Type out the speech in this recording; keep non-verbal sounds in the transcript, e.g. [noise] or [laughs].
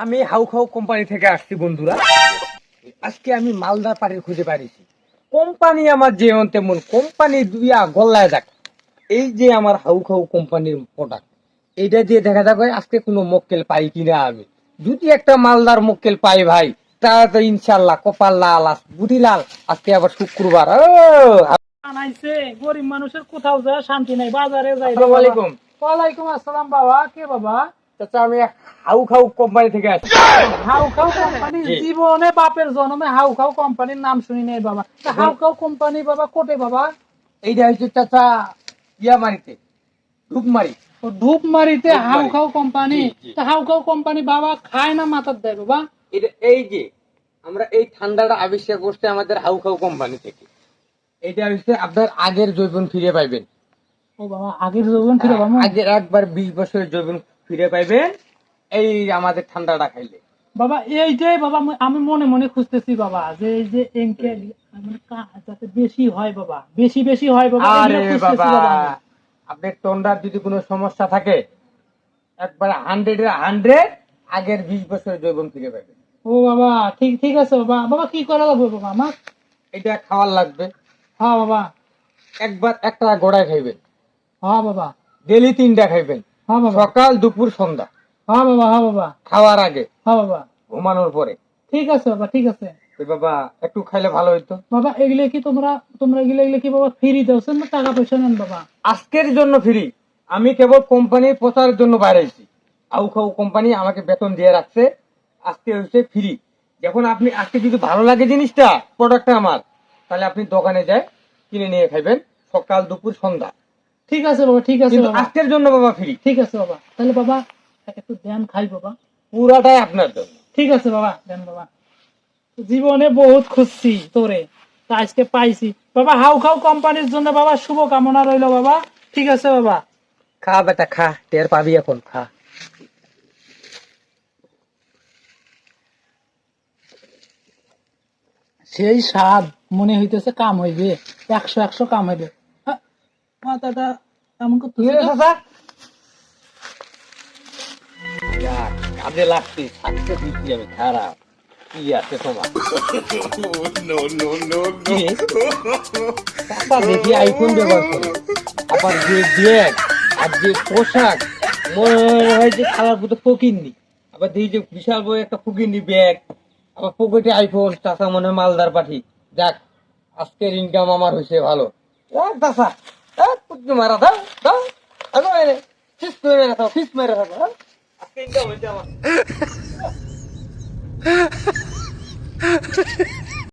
আমি হাউ খাউ কোম্পানি থেকে আসছি বন্ধুরা। আজকে আমি মালদার পাড়ির খুঁজে পারিছি কোম্পানি আমার যে তেমন কোম্পানি দুইয়া গল্লায় যাক। এই যে আমার হাউ খাউ কোম্পানির প্রোডাক্ট এইটা দিয়ে দেখা যাবে আজকে কোনো মক্কেল পাই কিনা আমি। যদি একটা মালদার মক্কেল পাই ভাই তাহলে তো ইনশাল্লাহ কপাল লাল আস বুটি লাল। আজকে আবার শুক্রবার ও! আনাইছে গরিব মানুষের কোথাও যা শান্তি নাই বাজারে যাই। আসসালামু। আলাইকুম। ওয়ালাইকুম আসসালাম বাবা কে বাবা? চাচা আমি হাউ খাউ কোম্পানি থেকে আসছি। হাউ খাও কোম্পানি জীবনে বাপের জন্মে হাউ খাও কোম্পানির নাম শুনি নাই বাবা। হাউ খাও কোম্পানি বাবা কোটে বাবা? এইটা হচ্ছে চাচা ধূপমারি। ও ধূপমারিতে হাউ খাও কোম্পানি। তা হাউ খাও কোম্পানি বাবা খায় না মাথার দেয় বাবা? এটা এই যে আমরা এই ঠান্ডাটা আবিষ্কার করতে আমাদের হাউ খাউ কোম্পানি থেকে। এটা হচ্ছে আপনার আগের জৈবন ফিরে পাইবেন। ও বাবা আগের যৌবন ফিরে বাবা আগের একবার বিশ বছরের জৈবন ফিরে পাইবেন এই আমাদের ঠান্ডাটা খাইলে। বাবা এইটাই বাবা আমি- মনে মনে খুঁজতেছি বাবা যে এই যে এনকে মানে যাতে বেশি হয় বাবা বেশি বেশি হয় বাবা আরে বাবা আপনার টন্ডার যদি কোনো সমস্যা থাকে একবার হান্ড্রেড হান্ড্রেড আগের বিশ বছরের জৈবন ফিরে পাইবেন ও বাবা ঠিক ঠিক আছে বাবা। বাবা কি করা লাগবে বাবা আমার? এটা খাওয়ার লাগবে। হ্যাঁ বাবা। একবার একটা গোড়ায় খাইবেন। হ্যাঁ বাবা। ডেলি তিনটা খাইবেন। হ্যাঁ বাবা। সকাল দুপুর সন্ধ্যা। হ্যাঁ বাবা হ্যাঁ বাবা। খাওয়ার আগে। হ্যাঁ বাবা। ঘুমানোর পরে। ঠিক আছে বাবা ঠিক আছে। বাবা একটু খাইলে ভালো হইতো। বাবা এগুলো কি তোমরা তোমরা এগুলো এগুলো কি বাবা ফ্রি দাও? না টাকা পয়সা নেন বাবা। আজকের জন্য ফ্রি আমি কেবল কোম্পানির প্রচারের জন্য বাইরে এসেছি আউ খাউ কোম্পানি আমাকে বেতন দিয়ে রাখছে। আজকে হচ্ছে ফ্রি যখন আপনি আজকে যদি ভালো লাগে জিনিসটা প্রোডাক্টটা আমার তাহলে আপনি দোকানে যায় কিনে নিয়ে খাইবেন। সকাল দুপুর সন্ধ্যা। ঠিক আছে বাবা ঠিক আছে কিন্তু আজকের জন্য বাবা ফ্রি। ঠিক আছে বাবা। তাহলে বাবা একটু ধ্যান খাই বাবা। পুরাটাই আপনার জন্য। ঠিক আছে বাবা দেন বাবা। জীবনে বহুত খুঁজছি তোরে তা আজকে পাইছি। বাবা হাউ খাও কোম্পানির জন্য বাবা শুভ কামনা রইল বাবা। ঠিক আছে বাবা। খা বেটা খা টের পাবি এখন খা। সেই স্বাদ মনে হইতেছে কাম হইবে। একশো একশো কাম হইবে। মাথাটা এমন করতে কি রে চাচা? যাক, কাজে লাগছে থাকতে দিচ্ছি আমি খারাপ কি আছে তোমার? কি? রে? চাচা দেখি আইফোন ব্যবহার করে। আবার যে ব্যাগ আর যে পোশাক মনে হয় যে খালার মতো আবার দেখি যে বিশাল বড় একটা ব্যাগ আবার পকেটে আইফোন চাচা মনে হয় মালদার পাঠি। যাক আজকের ইনকাম আমার হয়েছে ভালো। যাক হ্যাঁ, পুটকি মারা দাও দাও। আমি মেরে ফিস মেরে থাকো ফিস মেরে থাকো হ্যাঁ। আজকে ইনকাম হয়েছে আমার। [laughs]